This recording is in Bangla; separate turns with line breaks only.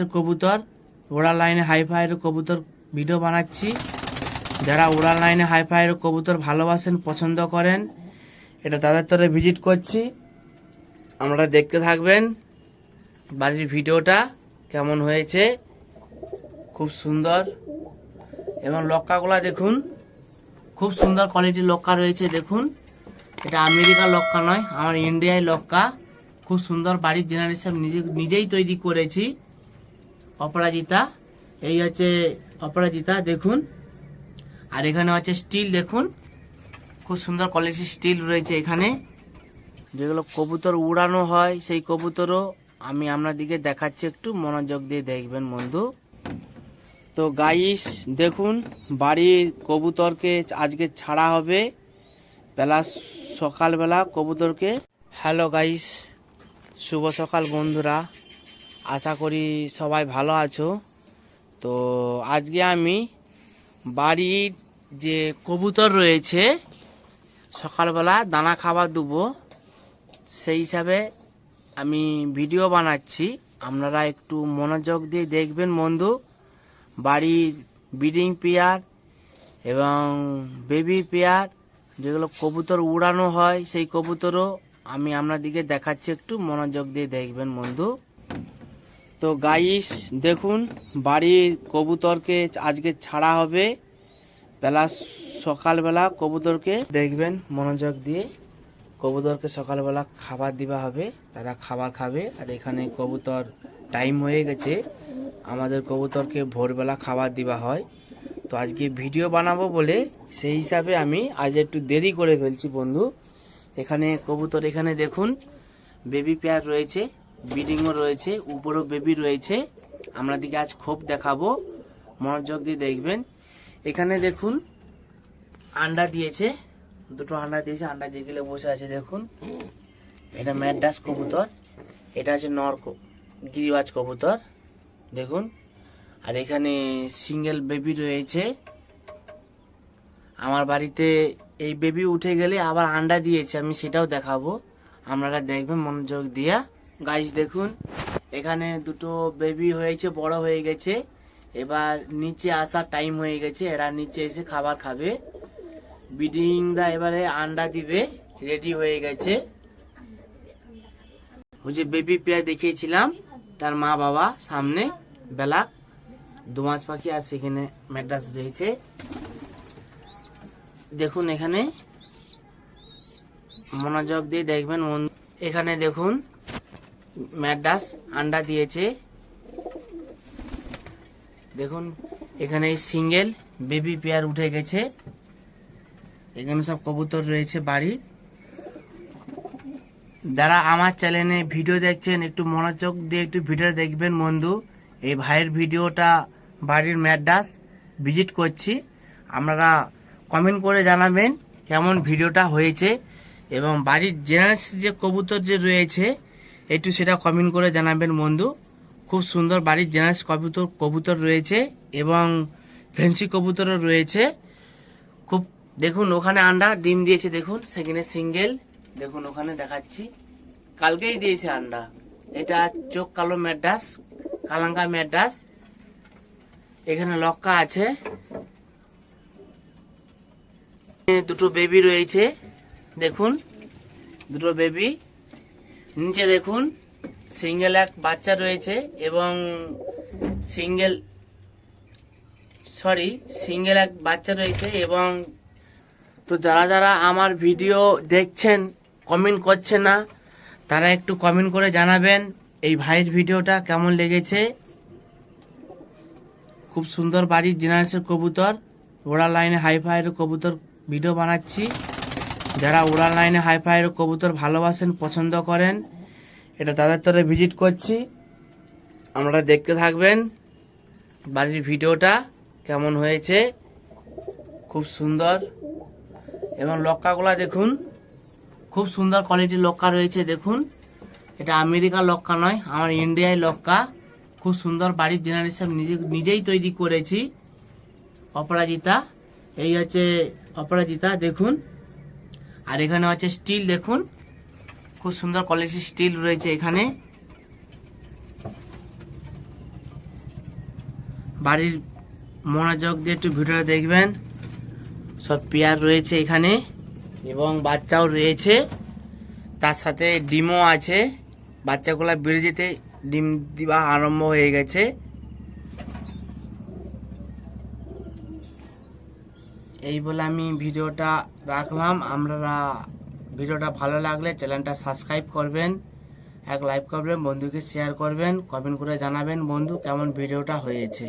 জেনারেশন কবুতর ওড়ার লাইনে হাই হাইফাইয়ের কবুতর ভিডিও বানাচ্ছি। যারা ওড়ার লাইনে হাই হাইফাইয়ের কবুতর ভালোবাসেন, পছন্দ করেন, এটা তাদের তরে ভিজিট করছি। আপনারা দেখতে থাকবেন বাড়ির ভিডিওটা কেমন হয়েছে, খুব সুন্দর। এবং লক্কাগুলা দেখুন, খুব সুন্দর কোয়ালিটির লক্কা রয়েছে, দেখুন। এটা আমেরিকার লক্কা নয়, আমার ইন্ডিয়ায় লক্কা। খুব সুন্দর বাড়ির জেনারেশন নিজে, নিজেই তৈরি করেছি। অপরাজিতা, এই হচ্ছে অপরাজিতা, দেখুন। আর এখানে হচ্ছে স্টিল, দেখুন। খুব সুন্দর কোয়ালিটির স্টিল রয়েছে এখানে। যেগুলো কবুতর উড়ানো হয়, সেই কবুতরও আমি আপনাদিকে দেখাচ্ছি একটু। মনোযোগ দিয়ে দেখবেন বন্ধু। তো গাইস দেখুন, বাড়ির কবুতরকে আজকে ছাড়া হবে। বেলা সকালবেলা কবুতরকে। হ্যালো গাইস শুভ সকাল বন্ধুরা। আশা করি সবাই ভালো আছো। তো আজকে আমি বাড়ির যে কবুতর রয়েছে, সকালবেলা দানা খাবার দেবো। সেই হিসাবে আমি ভিডিও বানাচ্ছি। আপনারা একটু মনোযোগ দিয়ে দেখবেন বন্ধু। বাড়ির ব্রিডিং পেয়ার এবং বেবি পেয়ার, যেগুলো কবুতর উড়ানো হয়, সেই কবুতরও আমি আপনাদিকে দেখাচ্ছি। একটু মনোযোগ দিয়ে দেখবেন বন্ধু। তো গাইস দেখুন, বাড়ির কবুতরকে আজকে ছাড়া হবে। বেলা সকালবেলা কবুতরকে দেখবেন, মনোযোগ দিয়ে কবুতরকে সকালবেলা খাবার দেওয়া হবে। তারা খাবার খাবে, আর এখানে কবুতর টাইম হয়ে গেছে। আমাদের কবুতরকে ভোরবেলা খাবার দেওয়া হয়। তো আজকে ভিডিও বানাবো বলে সেই হিসাবে আমি আজ একটু দেরি করে ফেলছি বন্ধু। এখানে কবুতর, এখানে দেখুন বেবি পেয়ার রয়েছে। ব্রিডিংও রয়েছে, উপরও বেবি রয়েছে। আমরা দিকে আজ খোপ দেখাবো, মনোযোগ দিয়ে দেখবেন। এখানে দেখুন, আন্ডা দিয়েছে, দুটো আন্ডা দিয়েছে, আন্ডা যেগুলো বসে আছে দেখুন। এটা ম্যাডাস কবুতর, এটা আছে নর গিরিবাজ কবুতর, দেখুন। আর এখানে সিঙ্গেল বেবি রয়েছে। আমার বাড়িতে এই বেবি উঠে গেলে আবার আন্ডা দিয়েছে, আমি সেটাও দেখাবো। আপনারা দেখবেন মনোযোগ দিয়া। গাইস দেখুন, এখানে দুটো বেবি হয়েছে, বড় হয়ে গেছে। এবার নিচে আসার টাইম হয়ে গেছে, এরা নিচে এসে খাবার খাবে। ব্রিডিংরা এবারে আন্ডা দিবে রেডি হয়ে গেছে। ওই যে বেবি পেয়ার দেখিয়েছিলাম, তার মা বাবা সামনে, বেলা দু মাস পাখি আর সেখানে ম্যাড্রাস রয়েছে। দেখুন এখানে, মনোযোগ দিয়ে দেখবেন, এখানে দেখুন ম্যাড্রাস আন্ডা দিয়েছে। দেখুন, এখানে সিঙ্গেল বেবি পেয়ার উঠে গেছে। এখানে সব কবুতর রয়েছে বাড়ি যারা আমার চ্যানেলে ভিডিও দেখছেন, একটু মনোযোগ দিয়ে একটু ভিডিও দেখবেন বন্ধু। এই ভাইয়ের ভিডিওটা বাড়ির ম্যাডাস ভিজিট করছি। আপনারা কমেন্ট করে জানাবেন কেমন ভিডিওটা হয়েছে এবং বাড়ির জেনারেল যে কবুতর যে রয়েছে একটু সেটা কমেন্ট করে জানাবেন, বন্ধু। খুব সুন্দর বাড়ির জেনারেল কবুতর কবুতর রয়েছে এবং ফেন্সি কবুতরও রয়েছে। খুব, দেখুন, ওখানে আন্ডা ডিম দিয়েছে, দেখুন, সেখানে সিঙ্গেল দেখুন, ওখানে দেখাচ্ছি। কালকেই দিয়েছে আন্ডা। এটা চোখ কালো ম্যাডাস কালাঙ্কা ম্যাডাস এখানে লক্কা আছে। দুটো বেবি রয়েছে, দেখুন। দুটো বেবি নিচে দেখুন সিঙ্গেল এক বাচ্চা রয়েছে এবং সিঙ্গেল সরি সিঙ্গেল এক বাচ্চা রয়েছে এবং তো যারা যারা আমার ভিডিও দেখছেন কমেন্ট করছে না, তারা একটু কমেন্ট করে জানাবেন এই ভাইয়ের ভিডিওটা কেমন লেগেছে। খুব সুন্দর বাড়ির জেনারেশন কবুতর ওড়া লাইনে হাইফাইয়ের কবুতর ভিডিও বানাচ্ছি। যারা ওড়া লাইনে হাইফাইয়ের কবুতর ভালোবাসেন, পছন্দ করেন, এটা তাদের তরে ভিজিট করছি। আপনারা দেখতে থাকবেন বাড়ির ভিডিওটা কেমন হয়েছে, খুব সুন্দর। এবং লক্কাগুলা দেখুন, খুব সুন্দর কোয়ালিটির লক্কা রয়েছে, দেখুন। এটা আমেরিকার লক্কা নয়, আমার ইন্ডিয়ায় লক্কা। খুব সুন্দর বাড়ির জেনারেশন নিজে, নিজেই তৈরি করেছি। অপরাজিতা, এই হচ্ছে অপরাজিতা, দেখুন। আর এখানে হচ্ছে স্টিল, দেখুন। খুব সুন্দর কোয়ালিটির স্টিল রয়েছে এখানে। বাড়ির মনোযোগ দিয়ে একটু ভিডিওটা দেখবেন। সব পেয়ার রয়েছে এখানে এবং বাচ্চাও রয়েছে। তার সাথে ডিমও আছে। বাচ্চাগুলো বেড়ে যেতে ডিম দিবা আরম্ভ হয়ে গেছে। এই বলে আমি ভিডিওটা রাখলাম। আপনারা ভিডিওটা ভালো লাগলে চ্যানেলটা সাবস্ক্রাইব করবেন, এক লাইক করবেন, বন্ধুকে শেয়ার করবেন কমেন্ট করে জানাবেন, বন্ধু কেমন ভিডিওটা হয়েছে।